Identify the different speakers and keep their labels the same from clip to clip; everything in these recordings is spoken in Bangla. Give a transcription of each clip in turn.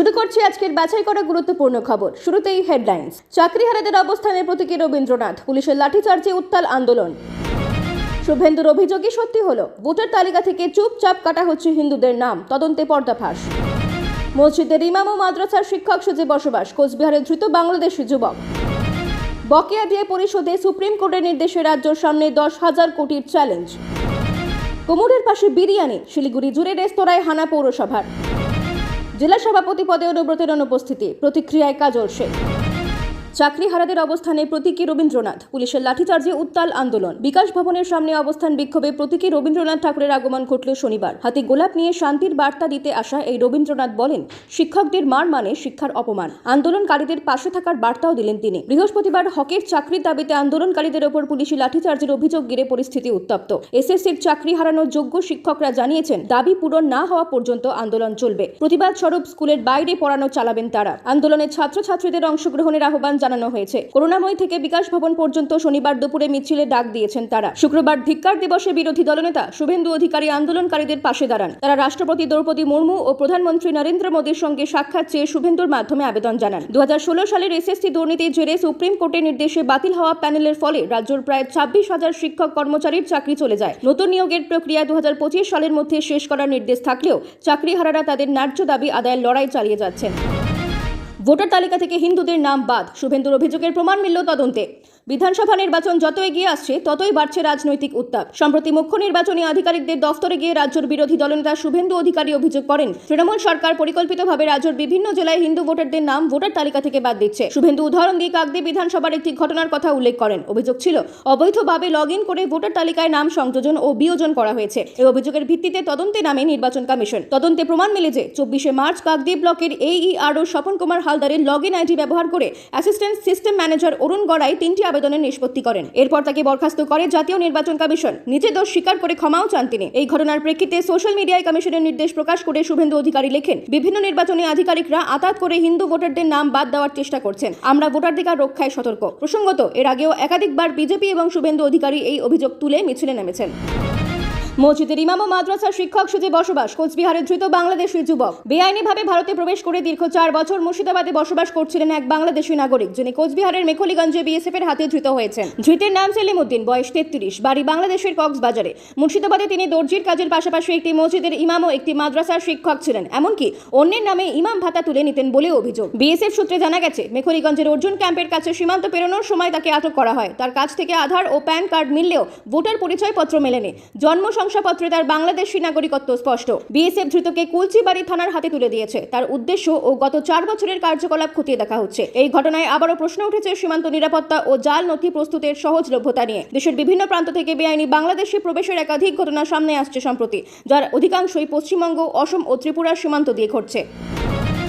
Speaker 1: শুরু করছি আজকের বাছাই করা গুরুত্বপূর্ণ খবর। শুরুতেই হেডলাইন্স চাকরিহারাদের অবস্থানের প্রতীকী রবীন্দ্রনাথ, পুলিশের লাঠিচার্জে উত্তাল আন্দোলন। শুভেন্দুর অভিযোগই সত্যি হলো, ভোটার তালিকা থেকে চুপচাপ কাটা হচ্ছে হিন্দুদের নাম, তদন্তে পর্দাফাঁস মসজিদের ইমাম ও মাদ্রাসার শিক্ষক সেজে বসবাস, কোচবিহারের ধৃত বাংলাদেশি যুবক। বকেয়া দিয়ে পরিশোধে সুপ্রিম কোর্টের নির্দেশে রাজ্যের সামনে দশ হাজার কোটির চ্যালেঞ্জ কোমরের পাশে বিরিয়ানি, শিলিগুড়ি জুড়ে রেস্তোরাঁয় হানা পৌরসভার। জেলা সভাপতি পদে অনুব্রতের অনুপস্থিতি প্রতিক্রিয়ায় কাজল শেখ। চাকরিহারাদের অবস্থানে প্রতীকী রবীন্দ্রনাথ। পুলিশের লাঠিচার্জে উত্তাল আন্দোলন। বিকাশ ভবনের সামনে অবস্থান বিক্ষোভে প্রতীকী রবীন্দ্রনাথ ঠাকুরের আগমন ঘটল শনিবার। হাতে গোলাপ নিয়ে শান্তির বার্তা দিতে আসা এই রবীন্দ্রনাথ বলেন, শিক্ষকদের মার মানে শিক্ষার অপমান। আন্দোলনকারীদের পাশে থাকার বার্তাও দিলেন তিনি। বৃহস্পতিবার হকের চাকরির দাবিতে আন্দোলনকারীদের ওপর পুলিশি লাঠিচার্জের অভিযোগ গিরে পরিস্থিতি উত্তপ্ত। এসএসসির চাকরি হারানোর যোগ্য শিক্ষকরা জানিয়েছেন, দাবি পূরণ না হওয়া পর্যন্ত আন্দোলন চলবে। প্রতিবাদ স্বরূপ স্কুলের বাইরে পড়ানো চালাবেন তারা। আন্দোলনে ছাত্রছাত্রীদের অংশগ্রহণের আহ্বান জানানো হয়েছে। করুণাময় থেকে বিকাশ ভবন পর্যন্ত শনিবার দুপুরে মিছিলে ডাক দিয়েছেন তারা। শুক্রবার ধিক্কার দিবসে বিরোধী দলনেতা, শুভেন্দু অধিকারী আন্দোলনকারীদের পাশে দাঁড়ান। তারা রাষ্ট্রপতি দ্রৌপদী মুর্মু ও প্রধানমন্ত্রী নরেন্দ্র মোদীর সঙ্গে সাক্ষাৎ চেয়ে শুভেন্দুর মাধ্যমে আবেদন জানান। দু হাজার ষোলো সালের এসএসসি দুর্নীতির জেরে সুপ্রিম কোর্টের নির্দেশে বাতিল হওয়া প্যানেলের ফলে রাজ্যের প্রায় ছাব্বিশ হাজার শিক্ষক কর্মচারীর চাকরি চলে যায়। নতুন নিয়োগের প্রক্রিয়া দু হাজার পঁচিশ সালের মধ্যে শেষ করার নির্দেশ থাকলেও চাকরিহারারা তাদের ন্যায্য দাবি আদায়ের লড়াই চালিয়ে যাচ্ছেন। ভোটার তালিকা থেকে হিন্দুদের নাম বাদ। শুভেন্দুর অভিযোগের প্রমাণ মিলল তদন্তে। বিধানসভা নির্বাচন যত এগিয়ে আসছে, ততই বাড়ছে রাজনৈতিক উত্তাপ। সম্প্রতি মুখ্য নির্বাচনী আধিকারিকদের দফতরে গিয়ে রাজ্যের বিরোধী দলনেতা শুভেন্দু অধিকারী অভিযোগ করেন, তৃণমূল সরকার পরিকল্পিতভাবে রাজ্যের বিভিন্ন জেলায় হিন্দু ভোটারদের নাম ভোটার তালিকা থেকে বাদ দিচ্ছে। শুভেন্দু উদাহরণ দিয়ে কাকদ্বীপ বিধানসভার একটি ঘটনার কথা উল্লেখ করেন। অভিযোগ ছিল, অবৈধভাবে লগ ইন করে ভোটার তালিকায় নাম সংযোজন ও বিয়োজন করা হয়েছে। এই অভিযোগের ভিত্তিতে তদন্তে নামে নির্বাচন কমিশন। তদন্তে প্রমাণ মিলে যে, চব্বিশে মার্চ কাকদ্বীপ ব্লকের এইইআরও স্বপন কুমার হালদারের লগ ইন আইডি ব্যবহার করে assistant system manager Arun Garai তিনটি আবেদনের নিষ্পত্তি করেন। এরপর তাকে বরখাস্ত করে জাতীয় নির্বাচন কমিশন। নিজে দোষ স্বীকার করে ক্ষমাও চান তিনি। এই ঘটনার প্রেক্ষিতে সোশ্যাল মিডিয়ায় কমিশনের নির্দেশ প্রকাশ করে শুভেন্দু অধিকারী লেখেন, বিভিন্ন নির্বাচনী আধিকারিকরা আতাত করে হিন্দু ভোটারদের নাম বাদ দেওয়ার চেষ্টা করছেন। আমরা ভোটারধিকার রক্ষায় সতর্ক। প্রসঙ্গত, এর আগেও একাধিকবার বিজেপি এবং শুভেন্দু অধিকারী এই অভিযোগ তুলে মিছিলে নেমেছেন। মসজিদের ইমাম ও মাদ্রাসার শিক্ষক সুজে বসবাস, কোচবিহারের ধৃত বাংলাদেশি যুবক। বেআইনিভাবে ভারতে প্রবেশ করে দীর্ঘ চার বছর মুর্শিদাবাদে বসবাস করছিলেন এক বাংলাদেশি নাগরিক, যিনি কোচবিহারের মেখলিগঞ্জে বিএসএফ এর হাতে ধৃত হয়েছেন। ধৃতের নাম সেলিম উদ্দিন, বয়স তেত্রিশ, বাড়ি বাংলাদেশের কক্সবাজারে। মুর্শিদাবাদে তিনি দর্জির কাজের পাশাপাশি একটি মসজিদের ইমাম ও একটি মাদ্রাসার শিক্ষক ছিলেন, এমনকি অন্যের নামে ইমাম ভাতা তুলে নিতেন বলেও অভিযোগ। বিএসএফ সূত্রে জানা গেছে, মেখলিগঞ্জের অর্জুন ক্যাম্পের কাছে সীমান্ত পেরোনোর সময় তাকে আটক করা হয়। তার কাছ থেকে আধার ও প্যান কার্ড মিললেও ভোটার পরিচয়পত্র মেলেনি। জন্ম শংসাপত্রে তার বাংলাদেশি নাগরিকত্ব স্পষ্ট। বিএসএফ ধৃতকে কুলচিবাড়ি থানার হাতে তুলে দিয়েছে। তার উদ্দেশ্য ও গত চার বছরের কার্যকলাপ খতিয়ে দেখা হচ্ছে। এই ঘটনায় আবারও প্রশ্ন উঠেছে সীমান্ত নিরাপত্তা ও জাল নথি প্রস্তুতের সহজলভ্যতা নিয়ে। দেশের বিভিন্ন প্রান্ত থেকে বেআইনি বাংলাদেশি প্রবেশের একাধিক ঘটনা সামনে আসছে সম্প্রতি, যার অধিকাংশই পশ্চিমবঙ্গ, অসম ও ত্রিপুরার সীমান্ত দিয়ে ঘটছে।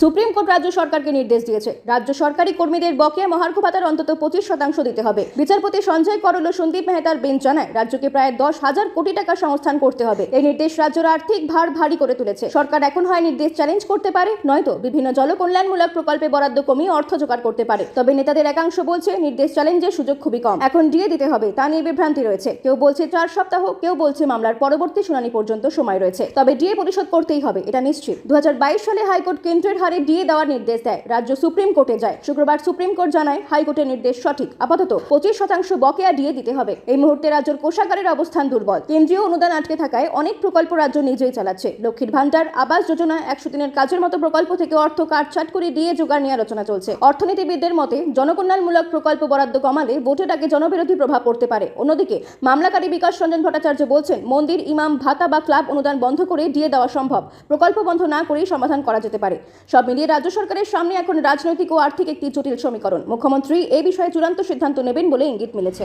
Speaker 1: সুপ্রিম কোর্ট রাজ্য সরকারকে নির্দেশ দিয়েছে। রাজ্য সরকারি কর্মীদের বকেয়া মহার্ঘ ভাতার অন্তত পঁচিশ শতাংশ দিতে হবে। বিচারপতি সঞ্জয় করল, সন্দীপ মেহতার বেঞ্চ জানায়, রাজ্যকে প্রায় দশ হাজার কোটি টাকা সংস্থান করতে হবে। এই নির্দেশ রাজ্যের আর্থিক ভার ভারী করে তুলেছে। সরকার এখন হয় নির্দেশ চ্যালেঞ্জ করতে পারে, নয়তো বিভিন্ন জলকল্যাণমূলক প্রকল্পে বরাদ্দ কমিয়ে অর্থ জোগাড় করতে পারে। তবে নেতাদের একাংশ বলছে, নির্দেশ চ্যালেঞ্জের সুযোগ খুবই কম। এখন দিয়ে দিতে হবে, তা নিয়ে বিভ্রান্তি রয়েছে। কেউ বলছে চার সপ্তাহ, কেউ বলছে মামলার পরবর্তী শুনানি পর্যন্ত সময় রয়েছে। তবে ডিএ পরিশোধ করতেই হবে, এটা নিশ্চিত। দু হাজার বাইশ সালে হাইকোর্ট কেন্দ্রের হারে ডিএ দেওয়ার নির্দেশ দেয়। রাজ্য সুপ্রিম কোর্টে যায়। শুক্রবার সুপ্রিম কোর্ট জানায়, হাইকোর্টের নির্দেশ সঠিক। আপাতত পঁচিশ শতাংশ বকেয়া ডিএ দিতে হবে। এই মুহূর্তে রাজ্যের কোষাগারের অবস্থান দুর্বল। কেন্দ্রীয় অনুদান আটকে থাকায় অনেক প্রকল্প রাজ্য নিজেই চালাচ্ছে। লক্ষ্মীর ভান্ডার আবাস যোজনা, একশো দিনের কাজের মতো প্রকল্প থেকে অর্থ কাটছাট করে ডিএ জোগাড় নিয়ে আলোচনা চলছে। অর্থনীতিবিদদের মতে, জনকল্যাণমূলক প্রকল্প বরাদ্দ কমালে ভোটের আগে জনবিরোধী প্রভাব পড়তে পারে। অন্যদিকে, মামলাকারী বিকাশ রঞ্জন ভট্টাচার্য বলছেন, মন্দির, ইমাম, ভাতা বা ক্লাব অনুদান বন্ধ করে ডিএ দেওয়া সম্ভব। প্রকল্প বন্ধ না করেই সমাধান করা যেতে পারে। সব মিলিয়ে রাজ্য সরকারের সামনে এখন রাজনৈতিক ও আর্থিক একটি জটিল সমীকরণ। মুখ্যমন্ত্রী এ বিষয়ে চূড়ান্ত সিদ্ধান্ত নেবেন বলে ইঙ্গিত মিলেছে।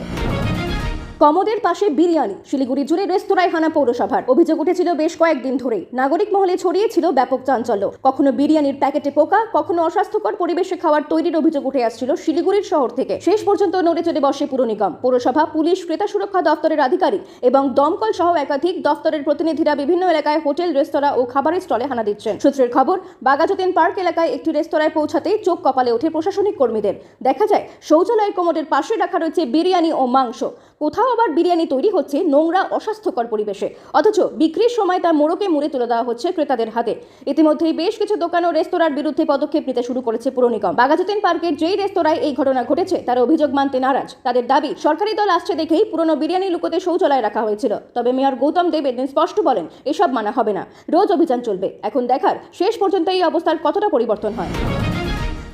Speaker 1: কমোদের পাশে বিরিয়ানি, শিলিগুড়ি জুড়ে রেস্তোরাঁয় হানা পৌরসভার। অভিযোগ উঠেছিল বেশ কয়েকদিন ধরেই। নাগরিক মহলে ছড়িয়েছিল ব্যাপক চাঞ্চল্য। কখনো বিরিয়ানির প্যাকেটে পোকা, কখনো অস্বাস্থ্যকর পরিবেশে খাওয়ার তৈরির অভিযোগ উঠে আসছিল শিলিগুড়ির শহর থেকে। শেষ পর্যন্ত নড়ে চড়ে বসে পুর নিগম। পৌরসভা, পুলিশ, ক্রেতা সুরক্ষা দপ্তরের আধিকারিক এবং দমকল সহ একাধিক দপ্তরের প্রতিনিধিরা বিভিন্ন এলাকায় হোটেল, রেস্তোরাঁ ও খাবারের স্টলে হানা দিচ্ছেন। সূত্রের খবর বাগাজতিন পার্ক এলাকায় একটি রেস্তোরাঁয় পৌঁছাতেই চোখ কপালে ওঠে প্রশাসনিক কর্মীদের। দেখা যায়, শৌচালয় কোমরের পাশে রাখা রয়েছে বিরিয়ানি ও মাংস। কোথাও আবার বিরিয়ানি তৈরি হচ্ছে নোংরা, অস্বাস্থ্যকর পরিবেশে। অথচ বিক্রির সময় তা মোড়কে মুড়ে তুলে দেওয়া হচ্ছে ক্রেতাদের হাতে। ইতিমধ্যেই বেশ কিছু দোকান ও রেস্তোরাঁর বিরুদ্ধে পদক্ষেপ নিতে শুরু করেছে পুর নিগম। বাগাজতিন পার্কের যেই রেস্তোরাঁয় এই ঘটনা ঘটেছে, তার অভিযোগ মানতে নারাজ। তাদের দাবি, সরকারি দল আসছে দেখেই পুরনো বিরিয়ানি লুকোতে শৌচালয় রাখা হয়েছিল। তবে মেয়র গৌতম দেব এদিন স্পষ্ট বলেন, এসব মানা হবে না। রোজ অভিযান চলবে। এখন দেখার, শেষ পর্যন্ত এই অবস্থার কতটা পরিবর্তন হয়।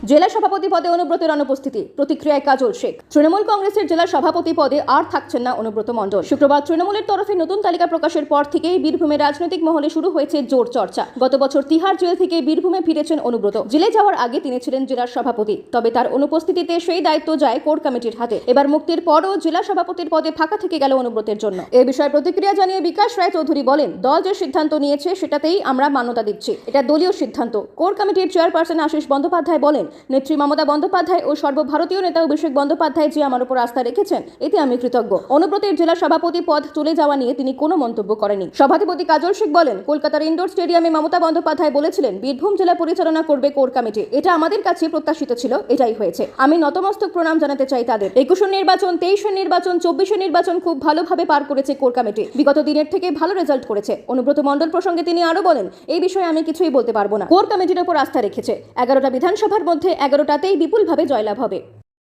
Speaker 1: জেলা সভাপতি পদে অনুব্রতের অনুপস্থিতি প্রতিক্রিয়ায় কাজল শেখ। তৃণমূল কংগ্রেসের জেলা সভাপতি পদে আর থাকছেন না অনুব্রত মণ্ডল। শুক্রবার তৃণমূলের তরফে নতুন তালিকা প্রকাশের পর থেকেই বীরভূমে রাজনৈতিক মহলে শুরু হয়েছে জোর চর্চা। গত বছর তিহার জেল থেকে বীরভূমে ফিরেছেন অনুব্রত। জেলে যাওয়ার আগে তিনি ছিলেন জেলার সভাপতি। তবে তার অনুপস্থিতিতে সেই দায়িত্ব যায় কোর কমিটির হাতে। এবার মুক্তির পরও জেলা সভাপতির পদে ফাঁকা থেকে গেল অনুব্রতের জন্য। এ বিষয়ে প্রতিক্রিয়া জানিয়ে বিকাশ রায় চৌধুরী বলেন, দল যে সিদ্ধান্ত নিয়েছে সেটাতেই আমরা মান্যতা দিচ্ছি। এটা দলীয় সিদ্ধান্ত। কোর কমিটির চেয়ারপারসন আশিস বন্দ্যোপাধ্যায় বলেন নেত্রী মমতা বন্দ্যোপাধ্যায় ও সর্বভারতীয় নেতা অভিষেক বন্দ্যোপাধ্যায় যে আমার উপর আস্থা রেখেছেন, এতে আমি কৃতজ্ঞ। অনুব্রতের জেলা সভাপতি পদ চলে যাওয়া নিয়ে তিনি কোনো মন্তব্য করেনি সভাধিপতি কাজল শেখ বলেন, কলকাতার ইন্ডোর স্টেডিয়ামে মমতা বন্দ্যোপাধ্যায় বলেছিলেন, বীরভূম জেলা পরিচালনা করবে কোর কমিটি। এটা আমাদের কাছে প্রত্যাশিত ছিল, এটাই হয়েছে। আমি নতমস্তক প্রণাম জানাতে চাই তাদের। একুশের নির্বাচন তেইশের নির্বাচন চব্বিশের নির্বাচন খুব ভালোভাবে পার করেছে কোর কমিটি। বিগত দিনের থেকে ভালো রেজাল্ট করেছে। অনুব্রত মণ্ডল প্রসঙ্গে তিনি আরও বলেন, এই বিষয়ে আমি কিছুই বলতে পারব না। কোর কমিটির উপর আস্থা রেখেছে। এগারোটা বিধানসভার মধ্যে এগারোটাতেই বিপুলভাবে জয়লাভ হবে।